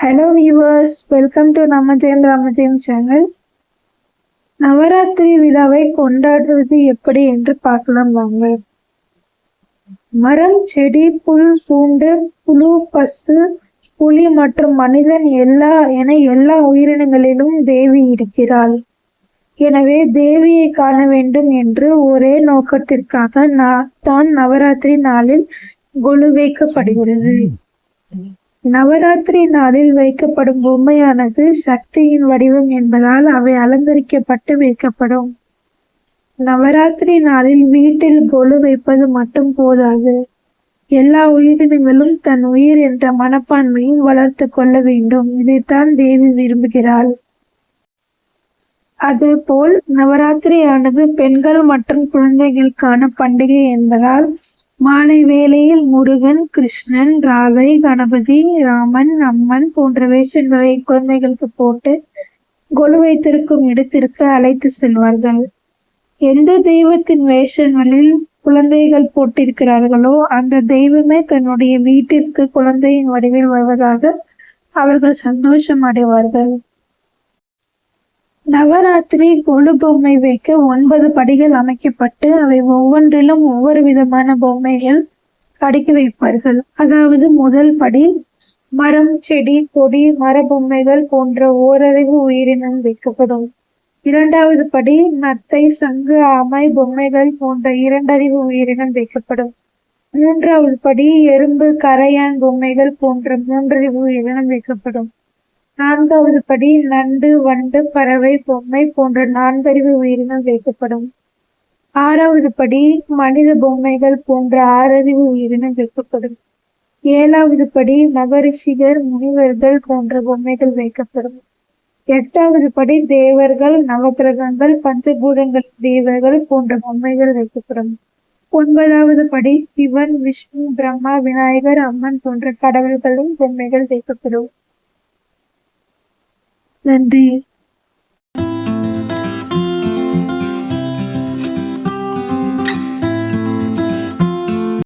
Hello viewers welcome to நம்ம ஜெயம் Ramajayam channel Navaratri விழாவை கொண்டாடுவது எப்படி என்று பார்க்கலாம் வாங்க. மரம் செடி புல் பூண்டு புழு பசு புலி மற்றும் மனிதன் எல்லா என எல்லா உயிரினங்களிலும் தேவி இருக்கிறாள். எனவே தேவியை காண வேண்டும் என்று ஒரே நோக்கத்திற்காக நான் தான் நவராத்திரி நாளில் கொலு வைக்கப்படுகிறது நவராத்திரி நாளில் வைக்கப்படும் பொம்மையானது சக்தியின் வடிவம் என்பதால் அவை அலங்கரிக்கப்பட்டு வைக்கப்படும். நவராத்திரி நாளில் வீட்டில் கொலு வைப்பது மட்டும் போதாது. எல்லா உயிரினங்களும் தன் உயிர் என்ற மனப்பான்மையும் வளர்த்து கொள்ள வேண்டும். இதைத்தான் தேவி விரும்புகிறாள். அதேபோல் நவராத்திரியானது பெண்கள் மற்றும் குழந்தைகளுக்கான பண்டிகை என்பதால் மாலை வேளையில் முருகன் கிருஷ்ணன் ராதை கணபதி ராமன் அம்மன் போன்ற வேஷங்களை குழந்தைகளுக்கு போட்டு கொலு வைத்திருக்கும் இடத்திற்கு அழைத்து செல்வார்கள். எந்த தெய்வத்தின் வேஷங்களில் குழந்தைகள் போட்டிருக்கிறார்களோ அந்த தெய்வமே தன்னுடைய வீட்டிற்கு குழந்தையின் வடிவில் வருவதாக அவர்கள் சந்தோஷம் அடைவார்கள். நவராத்திரி கொலு பொம்மை வைக்க ஒன்பது படிகள் அமைக்கப்பட்டு அவை ஒவ்வொன்றிலும் ஒவ்வொரு விதமான பொம்மைகள் அடுக்கி வைப்பார்கள். அதாவது முதல் படி மரம் செடி கொடி மர பொம்மைகள் போன்ற ஓரறிவு உயிரினம் வைக்கப்படும். இரண்டாவது படி நத்தை சங்கு ஆமை பொம்மைகள் போன்ற இரண்டறிவு உயிரினம் வைக்கப்படும். மூன்றாவது படி எறும்பு கரையான் பொம்மைகள் போன்ற மூன்றறிவு உயிரினம் வைக்கப்படும். நான்காவது படி நண்டு வண்டு பறவை பொம்மை போன்ற நான்கறிவு உயிரினம் வைக்கப்படும். ஆறாவது படி மனித பொம்மைகள் போன்ற ஆறறிவு உயிரினம் வைக்கப்படும். ஏழாவது படி மகரிஷிகர் முனிவர்கள் போன்ற பொம்மைகள் வைக்கப்படும். எட்டாவது படி தேவர்கள் நவகிரகங்கள் பஞ்சபூதங்கள் தேவர்கள் போன்ற பொம்மைகள் வைக்கப்படும். ஒன்பதாவது படி சிவன் விஷ்ணு பிரம்மா விநாயகர் அம்மன் போன்ற கடவுள்களும் பொம்மைகள் வைக்கப்படும். நன்றி